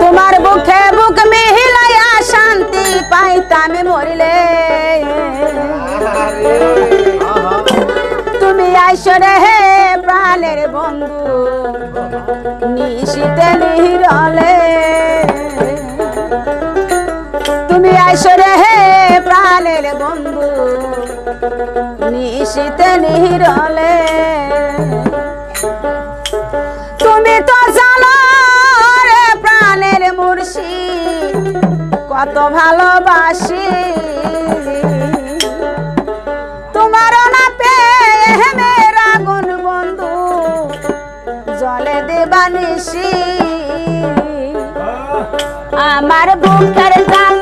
তোমার বুকে বুক মিহিলাইয়া শান্তি পাইতাম মরিলে। তুমি আইসো রে হে প্রাণের বন্ধু, নিশিতে নিহিরলে তুমি আইসো রে হে প্রাণের বন্ধু, নিশিতে নিহিরলে তুমি তো জানো কত ভালোবাসি। তোমার না পেয়ে মেরা গুণ বন্ধু জলে দেবানিসি আমার বুকের জাল